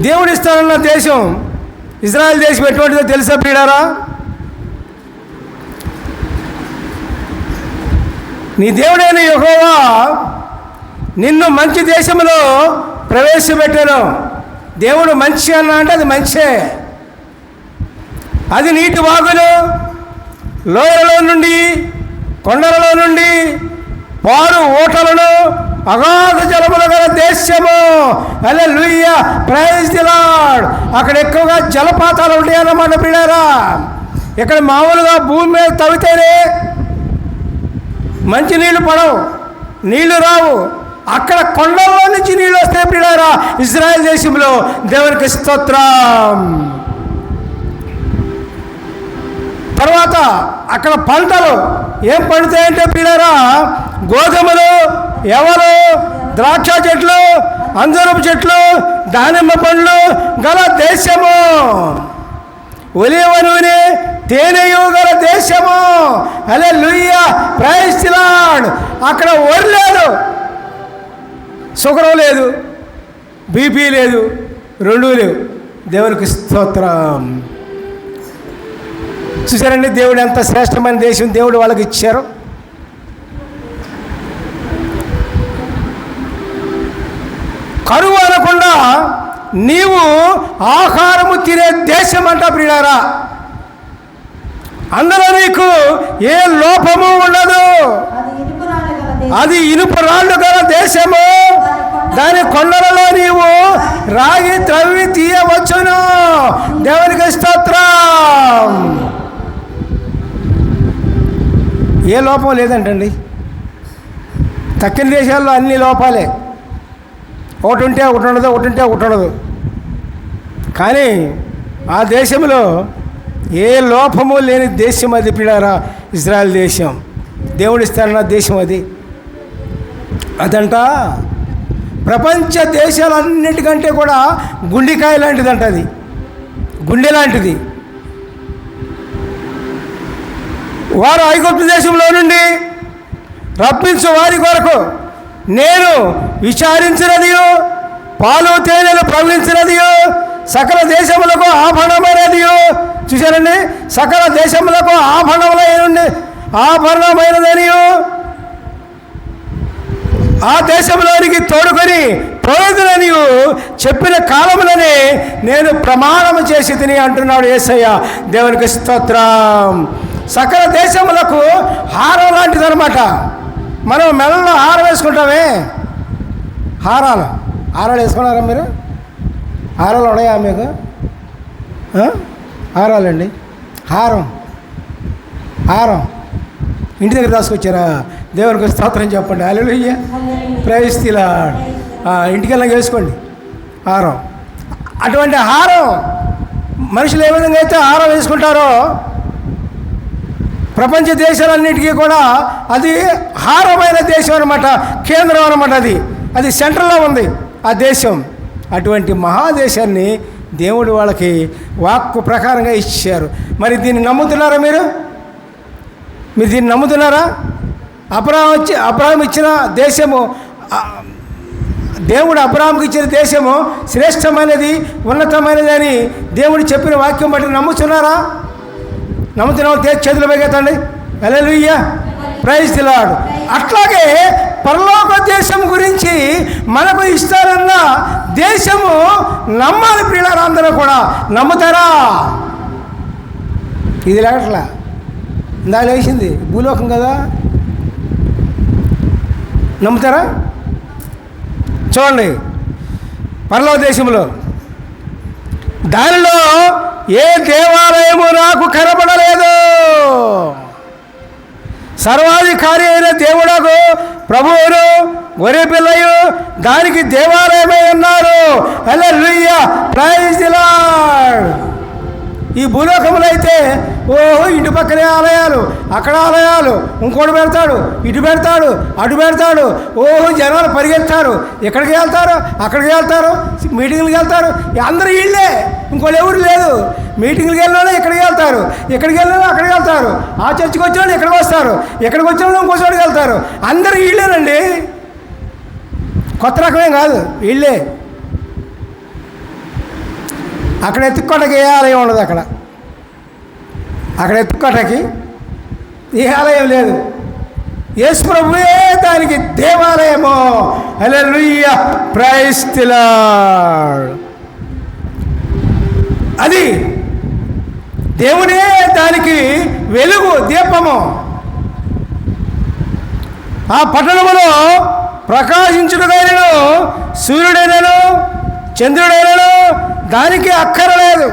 దేవుడిస్తానన్న దేశం ఇజ్రాయెల్ దేశం ఎటువంటిదో తెలుసా ప్రియుడారా నీ దేవుడైన యహోవా నిన్ను మంచి దేశంలో ప్రవేశపెట్టాను. దేవుడు మంచి అన్న అంటే అది మంచే. అది నీటి వాగులు లోయలలో నుండి కొండలలో నుండి పాలు ఓటలను అగాధ జలముల గల దేశము. అలా లూయ ప్రైజ్ దిలాడ్ అక్కడ ఎక్కువగా జలపాతాలు ఉంటాయన్నమాట పిడారా ఇక్కడ మామూలుగా భూమి మీద తవ్వితేనే మంచి నీళ్ళు పడవు నీళ్ళు రావు. అక్కడ కొండల్లో నుంచి నీళ్ళు వస్తే పిడారా ఇజ్రాయెల్ దేశంలో. దేవునికి స్తోత్రం. తర్వాత అక్కడ పంటలు ఏం పండుతాయంటే పిడారా గోధుమలు ఎవరు ద్రాక్ష చెట్లు అంజరపు చెట్లు దానిమ్మ పండ్లు గల దేశము. ఒలివ నూనె తేనెయు గల దేశము. అలే లుయ్య ప్రయస్తిలాడ్ అక్కడ వరి లేదు షుగరం లేదు బీపీ లేదు రెండూ లేవు. దేవునికి స్తోత్రం. చూసారండి దేవుడు ఎంత శ్రేష్టమైన దేశం దేవుడు వాళ్ళకి ఇచ్చారు. కరువు అనకుండా నీవు ఆహారము తినే దేశం అంట ప్రియారా అందులో నీకు ఏ లోపము ఉండదు. అది ఇనుప రాళ్ళు గల దేశం. గల దేశము. దాని కొండలలో నీవు రాగి త్రవ్వి తీయవచ్చును. దేవునికి స్తోత్రం. ఏ లోపం లేదంటండి. తక్కిన దేశాల్లో అన్ని లోపాలే. ఒకటి ఉంటే ఒకటి ఉండదు ఒకటి ఉంటే ఒకటి ఉండదు కానీ ఆ దేశంలో ఏ లోపము లేని దేశం అది పిడారా ఇజ్రాయెల్ దేశం. దేవుడు ఇస్తారన్న దేశం అది. అదంట ప్రపంచ దేశాలన్నిటికంటే కూడా గుండెకాయ లాంటిదంట అది. గుండె లాంటిది. వారు ఐగుప్తు దేశంలో నుండి రప్పించు వారి కొరకు నేను విచారించినదియో పాలు తేనెలు ప్రవహించినదియో సకల దేశములకు ఆభరణమైనదియో చూశారండి? సకల దేశములకు ఆభరణములైన ఆభరణమైనదనియో ఆ దేశంలోనికి తోడుకొని పోదుననియు చెప్పిన కాలములనే నేను ప్రమాణం చేసి తిని అంటున్నాడు ఏసయ్య. దేవునికి స్తోత్రం. సకల దేశములకు హారం లాంటిదనమాట మనం మెడలో హారం వేసుకుంటామే. హారాలు. హారాలు వేసుకున్నారా మీరు? హారాలు ఉన్నాయా మీకు? హారాలండి. హారం. హారం. ఇంటి దగ్గర రాసుకొచ్చారా దేవునికి స్తోత్రం చెప్పండి. అలెలుయ్య ప్రవేశిలా ఇంటికి వెళ్ళి వేసుకోండి. హారం. అటువంటి హారం. మనుషులు ఏ విధంగా అయితే హారం వేసుకుంటారో ప్రపంచ దేశాలన్నిటికీ కూడా అది హారమైన దేశం అనమాట కేంద్రం అనమాట అది. అది సెంటర్లో ఉంది ఆ దేశం. అటువంటి మహాదేశాన్ని దేవుడు వాళ్ళకి వాక్కు ప్రకారంగా ఇచ్చారు. మరి దీన్ని నమ్ముతున్నారా మీరు? మీరు దీన్ని నమ్ముతున్నారా? అబ్రాహం ఇచ్చి అబ్రాహం ఇచ్చిన దేశము దేవుడు అబ్రాహంకి ఇచ్చిన దేశము శ్రేష్టమైనది ఉన్నతమైనది అని దేవుడు చెప్పిన వాక్యం బట్టి నమ్ముతున్నారా? నమ్మతిన చేతులు పైకెత్తండి. అలెలుయ్య ప్రైజ్ తిలాడు అట్లాగే పరలోక దేశం గురించి మనకు ఇస్తారన్న దేశము నమ్మాలి ప్రియులారా కూడా. నమ్ముతారా? ఇది లేకట్లా. ఇందా లేచింది. భూలోకం కదా. నమ్ముతారా? చూడండి. పరలోక దేశంలో దానిలో ఏ దేవాలయము నాకు కనబడలేదు? సర్వాధికారి అయిన దేవుడకు ప్రభువును గొర్రె పిల్లయు దానికి దేవాలయమై ఉన్నారు. అలా లుయ్య ప్రైజ్ లార్డ్. ఈ భూలోకంలో అయితే ఓహో ఇటు పక్కనే ఆలయాలు అక్కడ ఆలయాలు ఇంకోటి పెడతాడు ఇటు పెడతాడు అటు పెడతాడు ఓహో జనాలు పరిగెత్తారు. ఎక్కడికి వెళ్తారు అక్కడికి వెళ్తారు మీటింగ్లకు వెళ్తారు. అందరూ వీళ్ళే ఇంకోళ్ళు ఎవరు లేదు మీటింగ్లకు వెళ్ళిన ఇక్కడికి వెళ్తారు. ఎక్కడికి వెళ్ళిన అక్కడికి వెళ్తారు. ఆ చర్చికి వచ్చిన వాళ్ళు ఇక్కడికి వస్తారు? ఎక్కడికి వచ్చిన వాళ్ళు ఇంకో చోటుకి వెళ్తారు. అందరూ వీళ్ళేనండి. కొత్త రకమేం కాదు. వీళ్ళే. అక్కడ ఎత్తుక్కోటకి ఏ ఆలయం ఉండదు అక్కడ. అక్కడ ఎత్తుక్కోటకి ఏ ఆలయం లేదు. యేసు ప్రభువే దానికి దేవాలయము. అలా ప్రైస్ అది దేవుడే దానికి వెలుగు దీపము. ఆ పట్టణములో ప్రకాశించుటదైనను సూర్యుడైనను చంద్రుడైనను దానికి అక్కరలేదు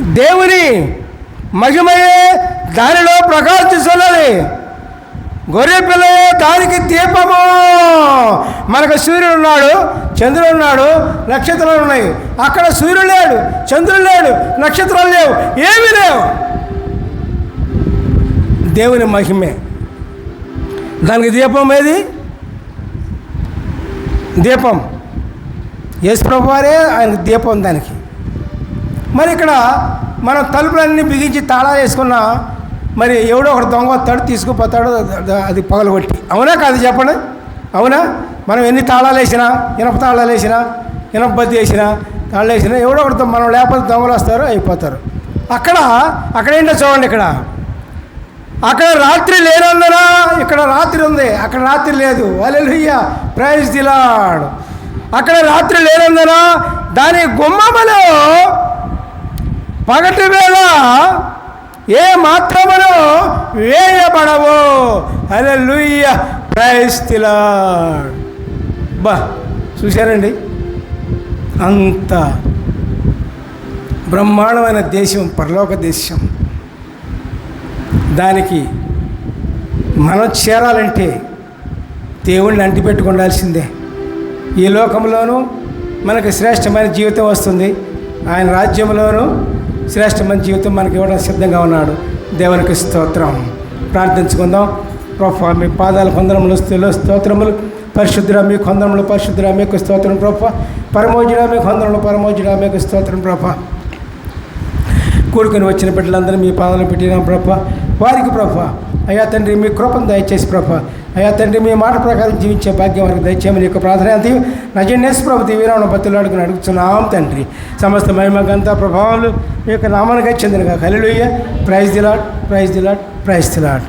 దేవుని మహిమయే దానిలో ప్రకాశిస్తున్నది. గొర్రె పిల్లయే దానికి దీపము. మనకు సూర్యుడు ఉన్నాడు చంద్రుడు ఉన్నాడు నక్షత్రాలు ఉన్నాయి. అక్కడ సూర్యుడు లేడు చంద్రుడు లేడు నక్షత్రాలు లేవు ఏమీ లేవు. దేవుని మహిమే. దానికి దీపం ఏది? దీపం. యేసు ప్రభు ఆయనకు దీపం దానికి. మరి ఇక్కడ మనం తలుపులన్నీ బిగించి తాళాలు వేసుకున్నా మరి ఎవడో ఒకడు దొంగ వస్తాడు తీసుకుపోతాడు అది- పగలగొట్టి. అవునా కాదు చెప్పండి? అవునా? మనం ఎన్ని తాళాలు వేసినా ఇనప తాళాలు వేసినా ఇనప బద్ది వేసినా తాళాలు వేసినా ఎవడో ఒకటి మనం లేకపోతే దొంగలు వస్తారు అయిపోతారు. అక్కడ అక్కడ ఏంటో చూడండి ఇక్కడ. అక్కడ రాత్రి లేనందున ఇక్కడ రాత్రి ఉంది. అక్కడ రాత్రి లేదు. అలెలుయ్య ప్రైజ్ దిలాడు అక్కడ రాత్రి లేనందున దాని గుమ్మములో పగటి వేళ ఏ మాత్రమును వేయబడవు. అదే లూయ దిలాడ్ బా చూశారండి? అంత బ్రహ్మాండమైన దేశం పరలోక దేశం. దానికి మనం చేరాలంటే దేవుణ్ణి అంటిపెట్టుకుండాల్సిందే. ఈ లోకంలోనూ మనకి శ్రేష్టమైన జీవితం వస్తుంది. ఆయన రాజ్యంలోనూ శ్రేష్టమైన జీవితం మనకి ఇవ్వడం సిద్ధంగా ఉన్నాడు. దేవునికి స్తోత్రం. ప్రార్థించుకుందాం. ప్రభా మీ పాదాల కొందరములు స్థితిలో స్తోత్రములు. పరిశుద్ధుడ మీ కొందరములు పరిశుద్ధుడ మీకు స్తోత్రం ప్రభ. పరమోజుడ మీ కొందరములు పరమోజుడ మీకు స్తోత్రం ప్రభ. కూడుకొని వచ్చిన బిడ్డలందరూ మీ పాదాలు పెట్టినాం ప్రభ. వారికి ప్రభ అయ్యా తండ్రి మీ కృపను దయచేసి ప్రభు. అయ్యా తండ్రి మీ మాట ప్రకారం జీవించే భాగ్యం వారికి దయచేయమని యొక్క ప్రార్థన అంతే నజన్యస్ ప్రభు దీవీరావును బతులు అడుగుని అడుగుతున్నాం తండ్రి. సమస్త మహిమ గంత ప్రభావాలు మీ యొక్క నామానికి చెందినగా. కలిలుయ్య praise the Lord praise the Lord praise the Lord